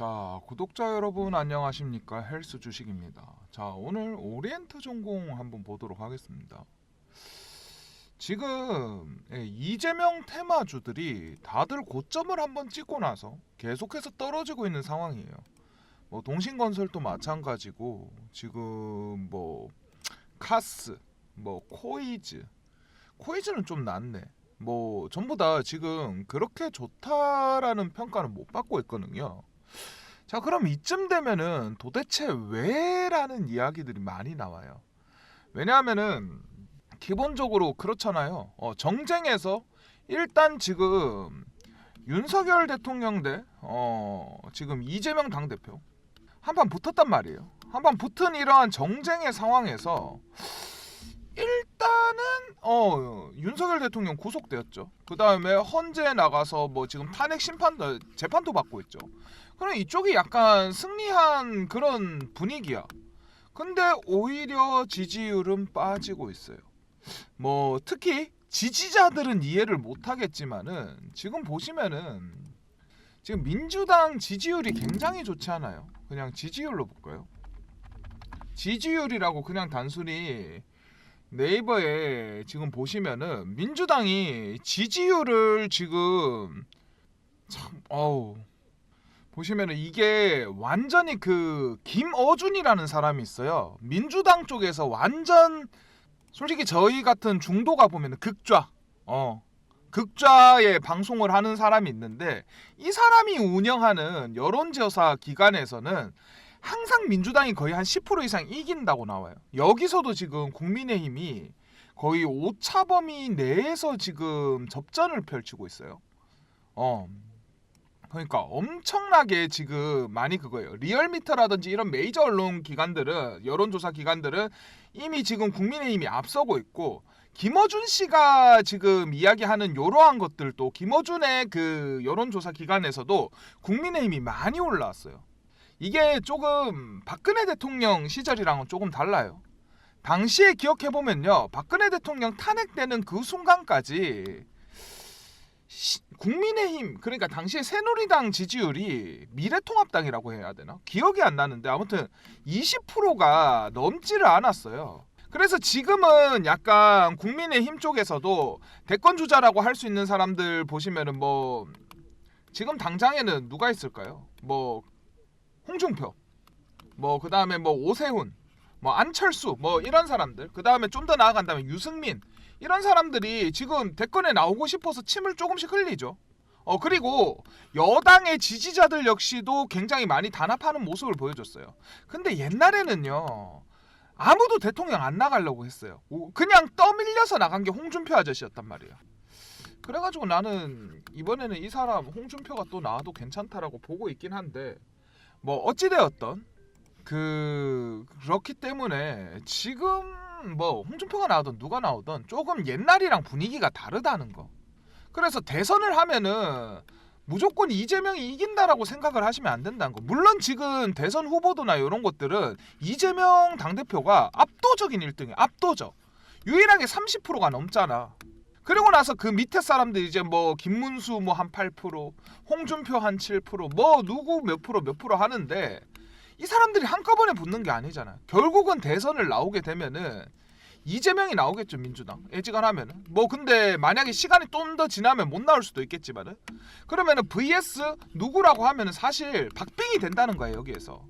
자, 구독자 여러분 안녕하십니까? 헬스 주식입니다. 자, 오늘 오리엔트 전공 한번 보도록 하겠습니다. 지금 예, 이재명 테마주들이 다들 고점을 한번 찍고 나서 계속해서 떨어지고 있는 상황이에요. 뭐 동신건설도 마찬가지고 지금 뭐 카스, 뭐 코이즈, 코이즈는 좀 낫네. 뭐 전부 다 지금 그렇게 좋다라는 평가는 못 받고 있거든요. 자, 그럼 이쯤 되면은 도대체 왜라는 이야기들이 많이 나와요. 왜냐하면은 기본적으로 그렇잖아요. 어, 정쟁에서 일단 지금 윤석열 대통령 대 어, 지금 이재명 당 대표 한 판 붙었단 말이에요. 한 판 붙은 이러한 정쟁의 상황에서 일단은 어 윤석열 대통령 구속되었죠. 그 다음에 헌재 나가서 뭐 지금 탄핵 심판 어, 재판도 받고 있죠. 그럼 이쪽이 약간 승리한 그런 분위기야. 근데 오히려 지지율은 빠지고 있어요. 뭐 특히 지지자들은 이해를 못 하겠지만은 지금 보시면은 지금 민주당 지지율이 굉장히 좋지 않아요. 그냥 지지율로 볼까요? 지지율이라고 그냥 단순히 네이버에 지금 보시면은 민주당이 지지율을 지금 참 어우 보시면은 이게 완전히 그 김어준이라는 사람이 있어요. 민주당 쪽에서 완전 솔직히 저희 같은 중도가 보면은 극좌 어 극좌의 방송을 하는 사람이 있는데 이 사람이 운영하는 여론조사 기관에서는 항상 민주당이 거의 한 10% 이상 이긴다고 나와요. 여기서도 지금 국민의힘이 거의 오차 범위 내에서 지금 접전을 펼치고 있어요. 어. 그러니까 엄청나게 지금 많이 그거예요. 리얼미터라든지 이런 메이저 언론 기관들은 여론조사 기관들은 이미 지금 국민의힘이 앞서고 있고 김어준 씨가 지금 이야기하는 이러한 것들도 김어준의 그 여론조사 기관에서도 국민의힘이 많이 올라왔어요. 이게 조금 박근혜 대통령 시절이랑은 조금 달라요. 당시에 기억해 보면요, 박근혜 대통령 탄핵되는 그 순간까지 시- 국민의힘 그러니까 당시에 새누리당 지지율이 미래통합당이라고 해야 되나 기억이 안 나는데 아무튼 20%가 넘지를 않았어요. 그래서 지금은 약간 국민의힘 쪽에서도 대권 주자라고 할 수 있는 사람들 보시면은 뭐 지금 당장에는 누가 있을까요? 뭐 홍준표, 뭐 그 다음에 뭐 오세훈, 뭐 안철수, 뭐 이런 사람들. 그 다음에 좀 더 나아간다면 유승민 이런 사람들이 지금 대권에 나오고 싶어서 침을 조금씩 흘리죠. 어 그리고 여당의 지지자들 역시도 굉장히 많이 단합하는 모습을 보여줬어요. 근데 옛날에는요. 아무도 대통령 안 나가려고 했어요. 오, 그냥 떠밀려서 나간 게 홍준표 아저씨였단 말이에요. 그래가지고 나는 이번에는 이 사람 홍준표가 또 나와도 괜찮다라고 보고 있긴 한데 뭐 어찌되었던 그 그렇기 때문에 지금 뭐 홍준표가 나오든 누가 나오든 조금 옛날이랑 분위기가 다르다는 거. 그래서 대선을 하면은 무조건 이재명이 이긴다라고 생각을 하시면 안 된다는 거. 물론 지금 대선 후보도나 이런 것들은 이재명 당대표가 압도적인 1등이야. 압도적. 유일하게 30%가 넘잖아. 그리고 나서 그 밑에 사람들 이제 뭐 김문수 뭐 한 8%, 홍준표 한 7%, 뭐 누구 몇 프로 몇 프로 하는데 이 사람들이 한꺼번에 붙는 게 아니잖아. 결국은 대선을 나오게 되면은 이재명이 나오겠죠 민주당. 애지간하면은. 뭐 근데 만약에 시간이 좀 더 지나면 못 나올 수도 있겠지만은. 그러면은 vs 누구라고 하면은 사실 박빙이 된다는 거예요 여기에서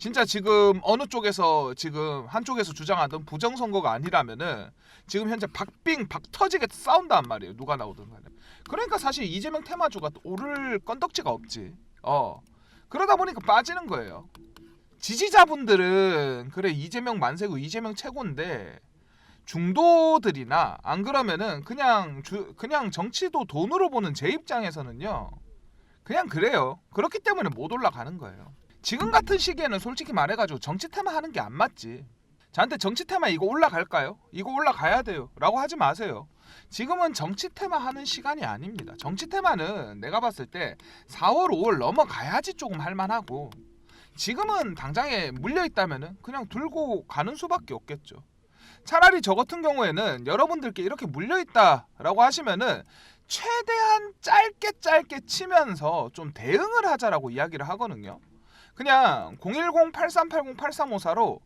진짜 지금 어느 쪽에서 지금 한쪽에서 주장하던 부정선거가 아니라면은 지금 현재 박빙 박 터지게 싸운단 말이에요 누가 나오든 간에. 그러니까 사실 이재명 테마주가 오를 건덕지가 없지. 어. 그러다 보니까 빠지는 거예요. 지지자분들은 그래 이재명 만세고 이재명 최고인데 중도들이나 안 그러면은 그냥 주, 그냥 정치도 돈으로 보는 제 입장에서는요 그냥 그래요. 그렇기 때문에 못 올라가는 거예요 지금 같은 시기에는 솔직히 말해가지고 정치 테마 하는 게 안 맞지 저한테 정치 테마 이거 올라갈까요? 이거 올라가야 돼요 라고 하지 마세요 지금은 정치 테마 하는 시간이 아닙니다 정치 테마는 내가 봤을 때 4월 5월 넘어가야지 조금 할만하고 지금은 당장에 물려 있다면은 그냥 들고 가는 수밖에 없겠죠. 차라리 저 같은 경우에는 여러분들께 이렇게 물려 있다라고 하시면은 최대한 짧게 짧게 치면서 좀 대응을 하자라고 이야기를 하거든요. 그냥 010-8380-8354로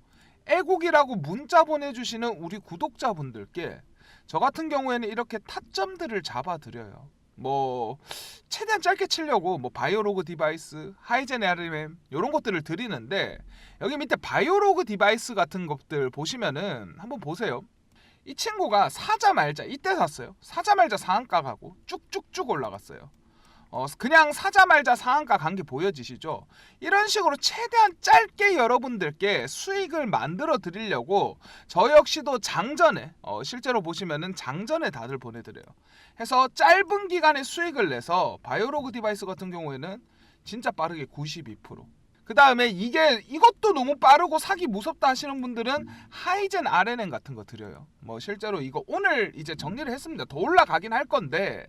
애국이라고 문자 보내주시는 우리 구독자분들께 저 같은 경우에는 이렇게 타점들을 잡아드려요. 뭐 최대한 짧게 치려고 뭐 바이오로그 디바이스, 하이젠 RMM 이런 것들을 드리는데 여기 밑에 바이오로그 디바이스 같은 것들 보시면은 한번 보세요. 이 친구가 사자 말자 이때 샀어요. 사자 말자 상한가 가고 쭉쭉쭉 올라갔어요. 어, 그냥 사자 말자 상한가 간 게 보여지시죠? 이런 식으로 최대한 짧게 여러분들께 수익을 만들어 드리려고 저 역시도 장전에 어, 실제로 보시면은 장전에 다들 보내드려요. 해서 짧은 기간에 수익을 내서 바이오로그 디바이스 같은 경우에는 진짜 빠르게 92%. 그 다음에 이게 이것도 너무 빠르고 사기 무섭다 하시는 분들은 하이젠 RNN 같은 거 드려요. 뭐 실제로 이거 오늘 이제 정리를 했습니다. 더 올라가긴 할 건데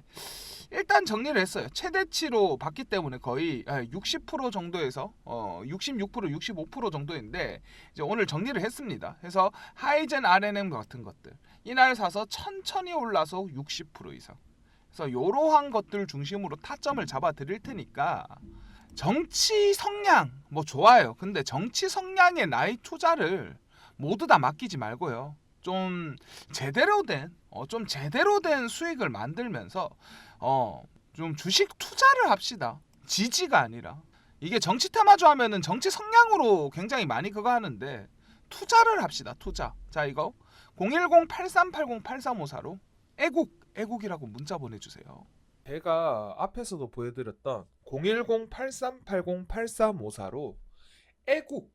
일단 정리를 했어요. 최대치로 봤기 때문에 거의 60% 정도에서 어, 66% 65% 정도인데 이제 오늘 정리를 했습니다. 그래서 하이젠 RNM 같은 것들 이날 사서 천천히 올라서 60% 이상. 그래서 이러한 것들 중심으로 타점을 잡아 드릴 테니까 정치 성향 뭐 좋아요. 근데 정치 성향의 나이 투자를 모두 다 맡기지 말고요. 좀 제대로 된, 어, 좀 제대로 된 수익을 만들면서 어, 좀 주식 투자를 합시다. 지지가 아니라. 이게 정치 테마주 하면은 정치 성향으로 굉장히 많이 그거 하는데 투자를 합시다. 투자. 자, 이거 010-8380-8354로 애국, 애국이라고 문자 보내주세요. 제가 앞에서도 보여드렸던 010-8380-8354로 애국,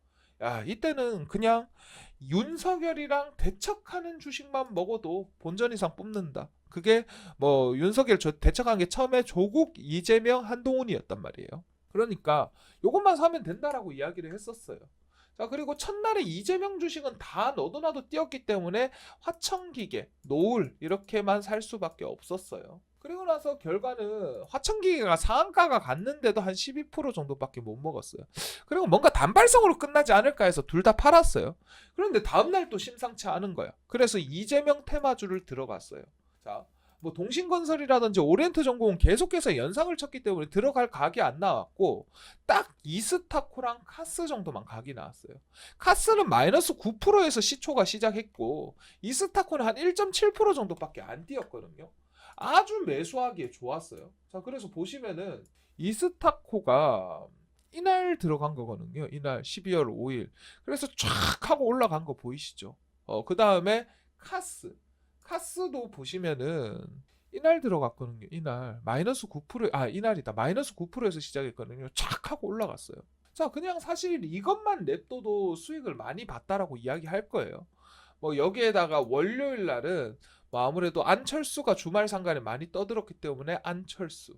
야, 이때는 그냥 윤석열이랑 대척하는 주식만 먹어도 본전 이상 뽑는다. 그게 뭐 윤석열 저- 대척한 게 처음에 조국, 이재명, 한동훈이었단 말이에요. 그러니까 요것만 사면 된다라고 이야기를 했었어요. 자 그리고 첫날에 이재명 주식은 다 너도 나도 뛰었기 때문에 화천기계, 노을 이렇게만 살 수밖에 없었어요. 그리고 나서 결과는 화천기계가 상한가가 갔는데도 한 12% 정도밖에 못 먹었어요. 그리고 뭔가 단발성으로 끝나지 않을까 해서 둘 다 팔았어요. 그런데 다음날 또 심상치 않은 거야. 그래서 이재명 테마주를 들어갔어요. 자, 뭐 동신건설이라든지 오리엔트 전공은 계속해서 연상을 쳤기 때문에 들어갈 각이 안 나왔고 딱 이스타코랑 카스 정도만 각이 나왔어요. 카스는 마이너스 9%에서 시초가 시작했고 이스타코는 한 1.7% 정도밖에 안 뛰었거든요. 아주 매수하기에 좋았어요. 자, 그래서 보시면은 이스타코가 이날 들어간 거거든요. 이날 12월 5일. 그래서 쫙 하고 올라간 거 보이시죠? 어, 그 다음에 카스. 카스도 보시면은 이날 들어갔거든요. 이날 마이너스 9%아 이날이다 마이너스 9%에서 시작했거든요. 쫙 하고 올라갔어요. 자 그냥 사실 이것만 냅둬도 수익을 많이 봤다라고 이야기할 거예요. 뭐 여기에다가 월요일 날은 뭐 아무래도 안철수가 주말 상간에 많이 떠들었기 때문에 안철수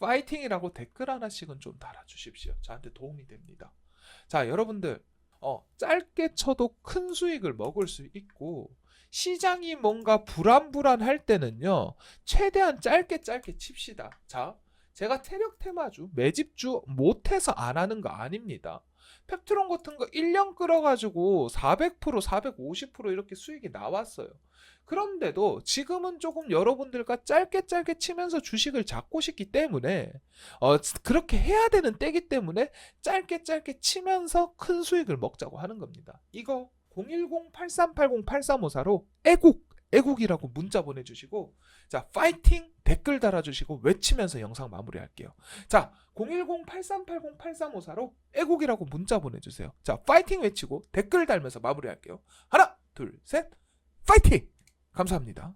파이팅이라고 댓글 하나씩은 좀 달아주십시오. 저한테 도움이 됩니다. 자, 여러분들 어, 짧게 쳐도 큰 수익을 먹을 수 있고 시장이 뭔가 불안불안할 때는요 최대한 짧게 짧게 칩시다. 자, 제가 태력 테마주 매집주 못해서 안 하는 거 아닙니다. 펩트론 같은 거 1년 끌어가지고 400% 450% 이렇게 수익이 나왔어요. 그런데도 지금은 조금 여러분들과 짧게 짧게 치면서 주식을 잡고 싶기 때문에 어, 그렇게 해야 되는 때기 때문에 짧게 짧게 치면서 큰 수익을 먹자고 하는 겁니다. 이거 010-8380-8354로 애국 애국이라고 문자 보내주시고 자 파이팅 댓글 달아주시고 외치면서 영상 마무리할게요. 자 010-8380-8354로 애국이라고 문자 보내주세요. 자 파이팅 외치고 댓글 달면서 마무리할게요. 하나 둘 셋 파이팅 감사합니다.